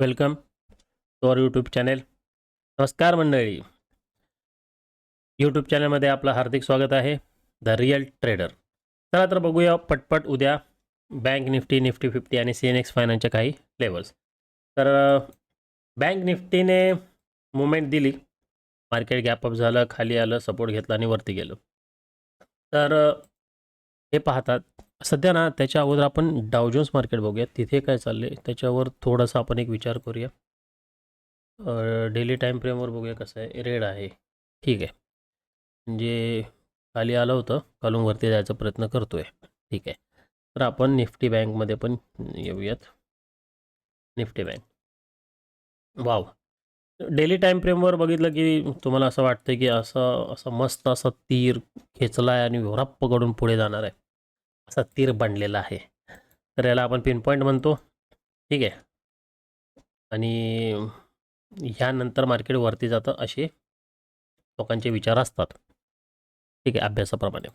Welcome to our YouTube channel. नमस्कार मंडळी. YouTube चॅनलमध्ये आपलं हार्दिक स्वागत आहे द रिअल ट्रेडर. चला तर बघूया पटपट उद्या बँक निफ्टी निफ्टी फिफ्टी आणि सी एन एक्स फायनान्सच्या काही लेवल्स तर बँक निफ्टीने मुवमेंट दिली. मार्केट गॅपअप झालं खाली आलं सपोर्ट घेतला आणि वरती गेलं. तर हे पाहतात सध्या ना त्याच्या अगोदर आपण डावजोन्स मार्केट बघूया तिथे काय चालले त्याच्यावर थोडासा आपण एक विचार करूया. डेली टाईम फ्रेमवर बघूया कसं आहे. रेड आहे. ठीक आहे. म्हणजे खाली आलं होतं. खालून वरती जायचा प्रयत्न करतोय. ठीक आहे. तर आपण निफ्टी बँकमध्ये पण येऊयात. Nifty bank wow daily time फ्रेमवर बघितलं की तुम्हाला असं वाटतं की असं असं मस्त असं तीर खेचला आहे आणि व्हराप पकडून पुढे जाणार आहे. असा तीर बांधलेला आहे. तर याला आपण पिन पॉईंट म्हणतो. ठीक आहे? आणि ह्यानंतर मार्केट वरती जातं असे लोकांचे विचार असतात. ठीक आहे? अभ्यासाप्रमाणे.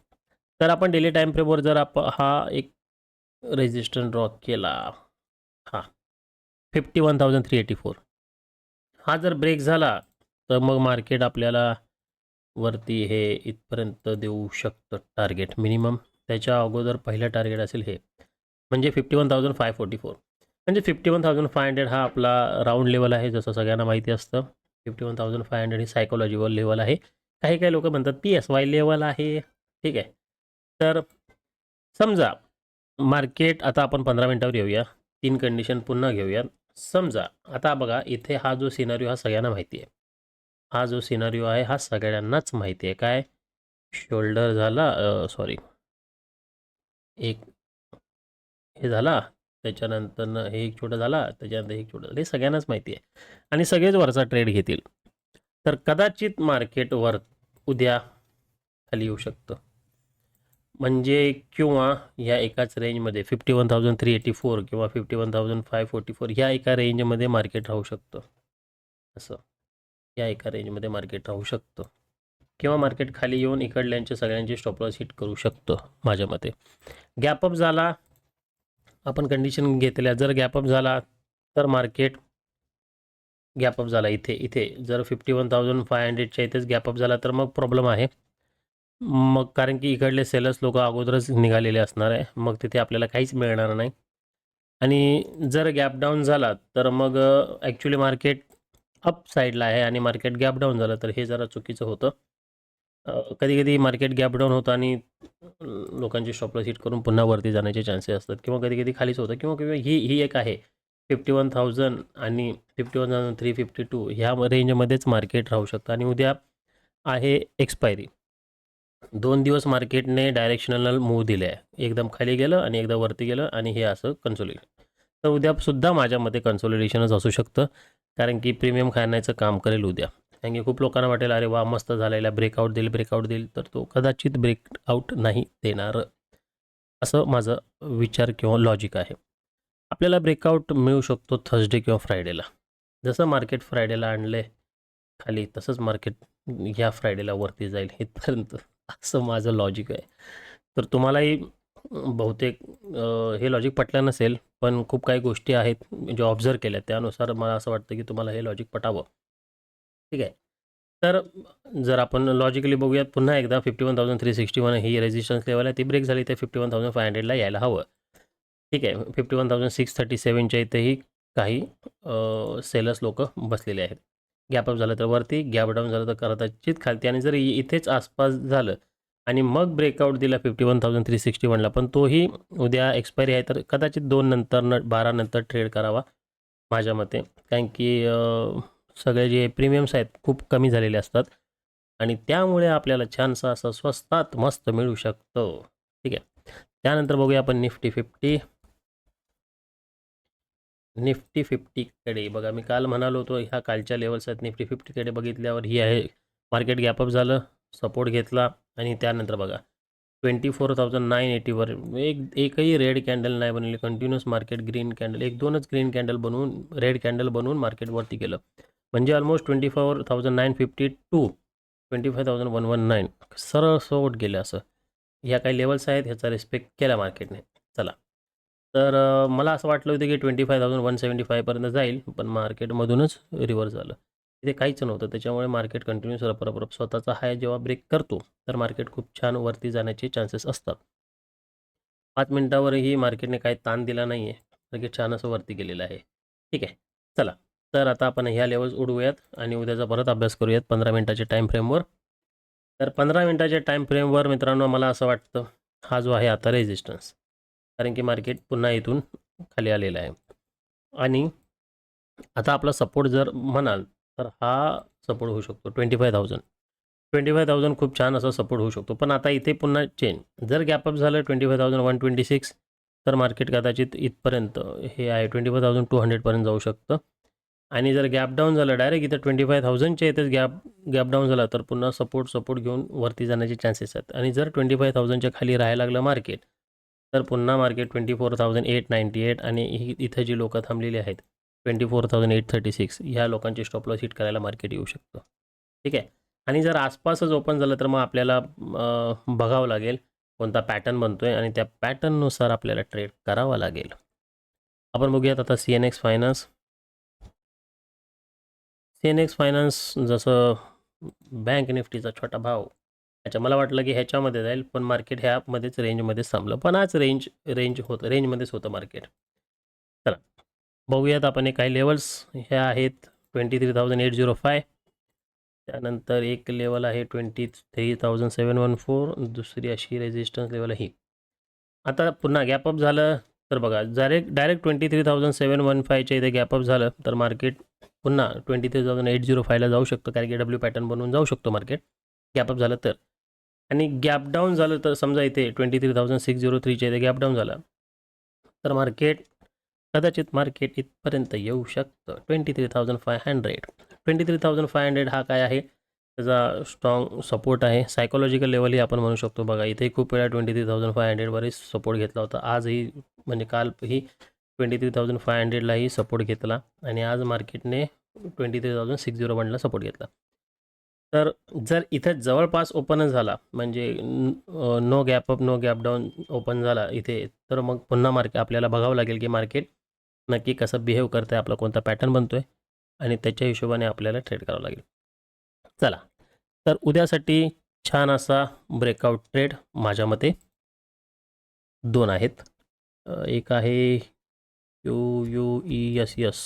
तर आपण डेली टाईम फ्रेमवर जर आप हा एक रेजिस्टन्स ड्रॉ केला. हा. Fifty one thousand three eighty four हा जर ब्रेक झाला तर मग मार्केट आपल्याला वरती हे इथपर्यंत देऊ शकतं टार्गेट मिनिमम त्याच्या अगोदर पहिलं टार्गेट असेल हे. म्हणजे fifty one thousand five forty four म्हणजे fifty one thousand five hundred हा आपला राऊंड लेवल आहे जसं सगळ्यांना माहिती असतं. Fifty one thousand five hundred ही सायकोलॉजिकल लेवल आहे. काही काही लोक म्हणतात पी एस वाय लेवल आहे. ठीक आहे. तर समजा मार्केट आता आपण पंधरा मिनटावर येऊया. तीन कंडिशन पुन्हा घेऊया. समजा आता बघा इथे हा जो सिनारिओ हा सगळ्यांना माहिती आहे. हा जो सिनारिओ आहे हा सगळ्यांनाच माहिती आहे. काय? शोल्डर झाला सॉरी एक हे झाला त्याच्यानंतर हे एक छोटा झाला त्याच्यानंतर हे एक छोटा झाला हे सगळ्यांनाच माहिती आहे. आणि सगळेच वरचा ट्रेड घेतील. तर कदाचित मार्केट वर उद्या खाली येऊ शकतं. म्हणजे किंवा या एकाच रेंजमध्ये fifty one thousand three eighty four किंवा fifty one thousand five forty four ह्या एका रेंजमध्ये मार्केट राहू शकतं. असं. या एका रेंजमध्ये मार्केट राहू शकतं. किंवा मार्केट खाली येऊन इकडल्यांचे सगळ्यांचे स्टॉपलॉस हिट करू शकतो माझ्या मते. गॅपअप झाला आपण कंडिशन घेतल्या. जर गॅपअप झाला तर मार्केट गॅपअप झाला इथे इथे. जर फिफ्टी वन थाउजंड फाय हंड्रेडच्या इथेच गॅपअप झाला तर मग प्रॉब्लेम आहे. मग कारण की इकडले सेलर्स लोक अगोदरच निघालेले असणार आहे. मग तिथे आपल्याला काहीच मिळणार नाही. आणि जर गॅप डाऊन झाला तर मग ॲक्च्युली मार्केट अप साईडला आहे आणि मार्केट गॅप डाऊन झालं तर हे जरा चुकीचं होतं. कधी कधी मार्केट गॅप डाऊन होतं आणि लोकांची शॉपला हिट करून पुन्हा वरती जाण्याचे चान्सेस असतात. किंवा कधी कधी खालीच होतं. किंवा किंवा ही ही एक आहे. फिफ्टी वन थाउजंड आणि fifty one thousand three fifty two ह्या रेंजमध्येच मार्केट राहू शकतं. आणि उद्या आहे एक्सपायरी दोन दिवस मार्केटने डायरेक्शनल मूव दिले आहे एकदम खाली गेलं आणि एकदा वरती गेलं आणि हे असं कन्सोलिडेशन तर उद्यासुद्धा माझ्या मते कन्सोलिडेशनच असू शकतं. कारण की प्रीमियम खाण्याचं काम करेल उद्या. कारण की खूप लोकांना वाटेल अरे वा मस्त झालेला ब्रेकआउट देईल ब्रेकआउट देईल. तर तो कदाचित ब्रेकआउट नाही देणार असं माझं विचार किंवा लॉजिक आहे. आपल्याला ब्रेकआउट मिळू शकतो थर्सडे किंवा फ्रायडेला जसं मार्केट फ्रायडेला आणले खाली तसंच मार्केट ह्या फ्रायडेला वरती जाईल इथपर्यंत असं माझं लॉजिक आहे. तर तुम्हालाही बहुतेक हे लॉजिक पटलं नसेल पण खूप काही गोष्टी आहेत म्हणजे जे ऑब्झर्व केल्या. त्यानुसार मला असं वाटतं की तुम्हाला हे लॉजिक पटावं. ठीक आहे. तर जर आपण लॉजिकली बघूयात पुन्हा एकदा fifty one thousand three sixty one ही रेजिस्टन्स लेवल आहे. ती ब्रेक झाली तर फिफ्टी वन थाउजंड फाय हंड्रेडला यायला हवं. ठीक आहे. Fifty one thousand six thirty सेवनच्या इथेही काही सेलर्स लोक बसलेले आहेत. गॅपअप झालं तर वरती गॅप डाऊन झालं तर कदाचित खालती. आणि जर इथेच आसपास झालं आणि मग ब्रेकआउट दिला fifty one thousand three sixty वनला पण तोही उद्या एक्सपायरी आहे तर कदाचित दोन नंतर न बारानंतर ट्रेड करावा माझ्या मते. कारण की सगळे जे प्रीमियम्स आहेत खूप कमी झालेले असतात. आणि त्यामुळे आपल्याला छानसं असं स्वस्तात मस्त मिळू शकतं. ठीक आहे. त्यानंतर बघूया आपण निफ्टी फिफ्टी. निफ्टी फिफ्टीकडे बघा मी काल म्हणालो होतो ह्या कालच्या लेवल्स आहेत. निफ्टी फिफ्टीकडे बघितल्यावर ही आहे. मार्केट गॅपअप झालं सपोर्ट घेतला आणि त्यानंतर बघा ट्वेंटी फोर थाउजंड नाईन एटीवर एक एकही रेड कॅन्डल नाही बनवली कंटिन्युअस मार्केट ग्रीन कॅन्डल एक दोनच ग्रीन कॅन्डल बनवून रेड कॅन्डल बनवून मार्केटवरती गेलं. म्हणजे almost twenty four thousand nine fifty two twenty five thousand one one nine सरळ सोट गेलं असं. ह्या काही लेवल्स आहेत ह्याचा रिस्पेक्ट केला मार्केटने चला. तर मला असं वाटलं होतं की twenty five thousand one seventy फायपर्यंत जाईल पण मार्केटमधूनच रिव्हर्स झालं. इथे काहीच नव्हतं त्याच्यामुळे मार्केट कंटिन्यूस रपरप स्वतःचा हाय जेव्हा ब्रेक करतो तर मार्केट खूप छान वरती जाण्याचे चान्सेस असतात. पाच मिनिटावरही मार्केटने काही ताण दिला नाही आहे लगेच छान असं वरती गेलेलं आहे. ठीक आहे. चला. तर आता आपण ह्या लेवल्स उडवूयात आणि उद्याचा परत अभ्यास करूयात पंधरा मिनटाच्या टाईम फ्रेमवर तर पंधरा मिनटाच्या टाईम फ्रेमवर मित्रांनो मला असं वाटतं हा जो आहे आता रेजिस्टन्स कारण की मार्केट पुन्हा इथून खाली आलेला आहे. आणि आता आपला सपोर्ट जर म्हणाल तर हा सपोर्ट होऊ शकतो twenty five thousand twenty five thousand खूप छान असा सपोर्ट होऊ शकतो. पण आता इथे पुन्हा चेंज जर गॅपअप झालं twenty five thousand one twenty six तर मार्केट कदाचित इथपर्यंत हे आहे ट्वेंटी फाय थाउजंड टू हंड्रेडपर्यंत जाऊ शकतं. आणि जर गॅप डाऊन झालं डायरेक्ट इथं ट्वेंटी फाय थाउजंडच्या इथेच गॅप गॅप डाऊन झाला तर पुन्हा सपोर्ट सपोर्ट घेऊन वरती जाण्याचे चान्सेस आहेत. आणि जर ट्वेंटी फाय थाउजंडच्या खाली राहायला लागलं मार्केट तर पुन्हा market twenty four thousand eight ninety eight आणि ही इथं जी लोकं थांबलेली आहेत twenty four thousand eight thirty six ह्या लोकांची स्टॉप लॉस हिट करायला मार्केट येऊ शकतो. ठीक आहे? आणि जर आसपासच ओपन झालं तर मग आपल्याला बघावं लागेल कोणता पॅटर्न बनतो आहे आणि त्या पॅटर्ननुसार आपल्याला ट्रेड करावा लागेल. आपण बघूयात आता C N X finance C N X finance जसं बँक निफ्टीचा छोटा भाव अच्छा मला वाटलं की ह्याच्यामध्ये जाईल पण मार्केट ह्यामध्येच रेंजमध्येच थांबलं पण आज रेंज रेंज होतं रेंजमध्येच होतं मार्केट चला बघूयात आपण हे काही लेवल्स ह्या आहेत. Twenty three thousand eight zero five त्यानंतर एक लेवल आहे twenty three thousand seven one four दुसरी अशी रेजिस्टन्स लेवल ही. आता पुन्हा गॅपअप झालं. तर बघा direct direct twenty three thousand seven one फायच्या इथे गॅपअप झालं तर मार्केट पुन्हा twenty three thousand eight zero फायला जाऊ शकतो कारण की डब्ल्यू पॅटर्न बनवून जाऊ शकतो मार्केट गॅपअप झालं तर. आणि गॅप डाऊन झालं तर समजा इथे twenty three thousand six zero थ्रीच्या इथे गॅप डाऊन झालं तर मार्केट कदाचित मार्केट इथपर्यंत येऊ शकतं. Twenty three thousand five hundred twenty three thousand five hundred हा काय आहे? त्याचा स्ट्रॉंग सपोर्ट आहे. सायकोलॉजिकल लेवलही आपण म्हणू शकतो. बघा इथे खूप वेळा ट्वेंटी थ्री थाउजंड फाय हंड्रेडवरही सपोर्ट घेतला होता. आजही म्हणजे कालही ट्वेंटी थ्री थाउजंड फाय हंड्रेडलाही सपोर्ट घेतला आणि आज मार्केटने twenty three thousand six zero वनला सपोर्ट घेतला. तर जर इथे जवळपास ओपनच झाला म्हणजे no gap up no gap down open झाला इथे तर मग पुन्हा मार्केट आपल्याला बघावं लागेल की मार्केट नक्की कसं बिहेव करतं आहे आपला कोणता पॅटर्न बनतो आहे आणि त्याच्या हिशोबाने आपल्याला ट्रेड करावं लागेल. चला तर उद्यासाठी छान असा ब्रेकआउट ट्रेड माझ्या मते दोन आहेत. एक आहे U U E S S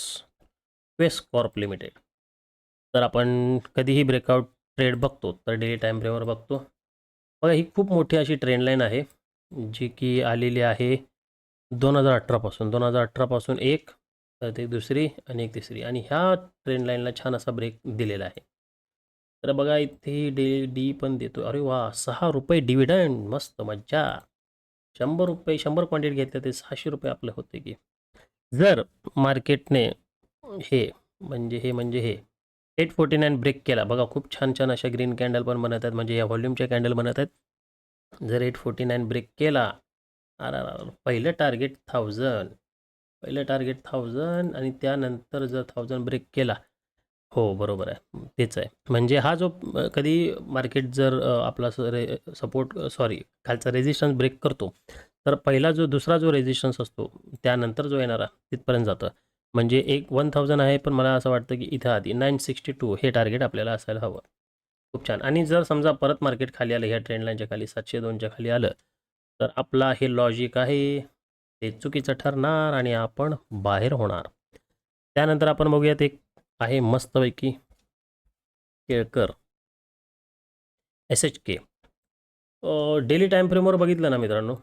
Quess Corp limited. तर आपण कधीही ब्रेकआउट ट्रेड बघतो तर डेली टाईम फ्रेमवर बघतो. बघा ही खूप मोठी अशी ट्रेंडलाईन आहे जी की आलेली आहे दोन हजार अठरापासून दोन हजार अठरापासून एक तर एक दुसरी आणि एक तिसरी. आणि ह्या ट्रेंडलाईनला छान असा ब्रेक दिलेला आहे. तर बघा इथे डी डी पण देतो अरे वा सहा रुपये डिव्हिडंड. मस्त मज्जा. शंभर रुपये शंभर क्वांटिटी घेतले ते सहाशे रुपये आपले होते की. जर मार्केटने हे म्हणजे हे म्हणजे हे एट फोर्टी नाईन ब्रेक केला. बघा खूप छान छान अशा ग्रीन कॅन्डल पण बनत आहेत. म्हणजे या व्हॉल्यूमच्या कॅन्डल बनत आहेत. जर एट फोर्टी नाईन ब्रेक केला आर आर पहिलं टार्गेट थाउजंड पहिलं टार्गेट थाउजंड आणि त्यानंतर जर थाउजंड ब्रेक केला हो बरोबर आहे. तेच आहे. म्हणजे हा जो कधी मार्केट जर आपला स- रे सपोर्ट सॉरी खालचा रेझिस्टन्स ब्रेक करतो तर पहिला जो दुसरा जो रेझिस्टन्स असतो त्यानंतर जो येणारा तिथपर्यंत जातं. म्हणजे एक वन थाउजंड आहे पण मला असं वाटतं की इथं आधी नाईन सिक्स्टी टू हे टार्गेट आपल्याला असायला हवं. खूप छान. आणि जर समजा परत मार्केट खाली आलं ह्या ट्रेंडलाईनच्या खाली सातशे दोनच्या खाली आलं तर आपला हे लॉजिक आहे ते चुकीचं ठरणार आणि आपण बाहेर होणार. त्यानंतर आपण बघूयात एक आहे मस्तपैकी Kelkar. S H K daily time फ्रेमवर बघितलं ना मित्रांनो?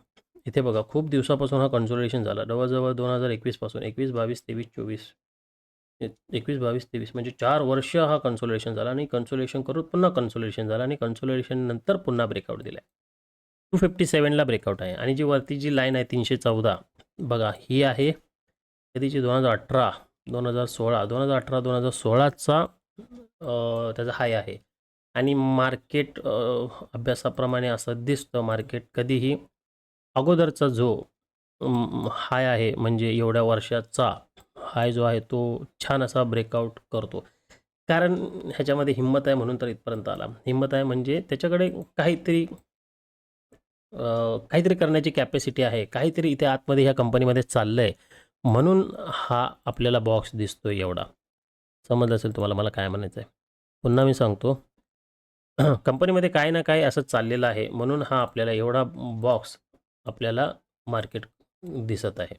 इथे बघा खूप दिवसापासून हा कन्सोलिडेशन झाला. जवळजवळ दोन हजार एकवीसपासून एकवीस बावीस तेवीस चोवीस. एकवीस बावीस तेवीस म्हणजे चार वर्ष हा कन्सोलिडेशन झाला आणि कन्सोलिडेशन करून पुन्हा कन्सोलिडेशन झाला आणि कन्सोलिडेशन नंतर पुन्हा ब्रेकआउट दिला टू फिफ्टी सेवनला ब्रेकआउट आहे आणि जी वरती जी लाईन आहे तीनशे चौदा बघा ही आहे. कधीची? दोन हजार अठरा. दोन हजार सोळा दोन हजार अठरा दोन हजार सोळाचा त्याचा हाय आहे. आणि मार्केट अभ्यासाप्रमाणे असं दिसतं मार्केट कधीही. अगोदरचा जो हाय आहे म्हणजे एवढ्या वर्षाचा हाय जो आहे तो छान असा ब्रेकआउट करतो. कारण ह्याच्यामध्ये हिंमत आहे म्हणून तर इथपर्यंत आला. हिंमत आहे म्हणजे त्याच्याकडे काहीतरी काहीतरी करण्याची कॅपॅसिटी आहे. काहीतरी इथे आतमध्ये ह्या कंपनीमध्ये चाललं आहे म्हणून हा आपल्याला बॉक्स दिसतो आहे एवढा. समजलं असेल तुम्हाला मला काय म्हणायचं आहे. पुन्हा मी सांगतो. कंपनीमध्ये काय ना काय असं चाललेलं आहे. म्हणून हा आपल्याला एवढा बॉक्स आपल्याला मार्केट दिसत आहे.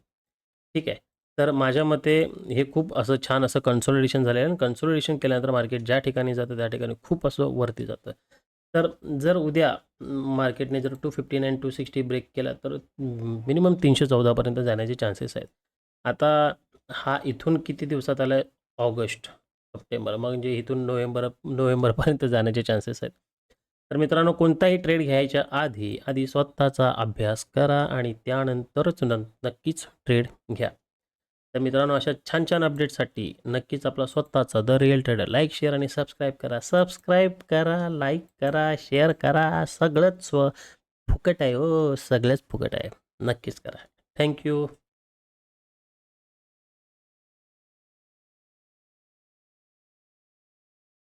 ठीक आहे. तर माझ्या मते हे खूप असं छान असं कन्सोलिडेशन झालं आहे आणि कन्सोलिडेशन केल्यानंतर मार्केट ज्या ठिकाणी जातं त्या ठिकाणी खूप असं वरती जातं. तर जर उद्या मार्केटने जर two fifty nine two sixty break केला तर मिनिमम तीनशे चौदापर्यंत जाण्याचे चान्सेस आहेत. आता हा इथून किती दिवसात आला आहे ऑगस्ट सप्टेंबर. मग म्हणजे इथून नोव्हेंबर नोव्हेंबरपर्यंत जाण्याचे चान्सेस आहेत. तर मित्रांनो कोणताही ट्रेड घ्यायच्या आधी आधी स्वतःचा अभ्यास करा आणि त्यानंतरच न नक्कीच ट्रेड घ्या. तर मित्रांनो अशा छान छान अपडेटसाठी नक्कीच आपला स्वतःचा the real trader like share आणि सबस्क्राईब करा. सबस्क्राईब करा लाईक करा शेअर करा. सगळंच स्व फुकट आहे हो सगळंच फुकट आहे. नक्कीच करा. थँक्यू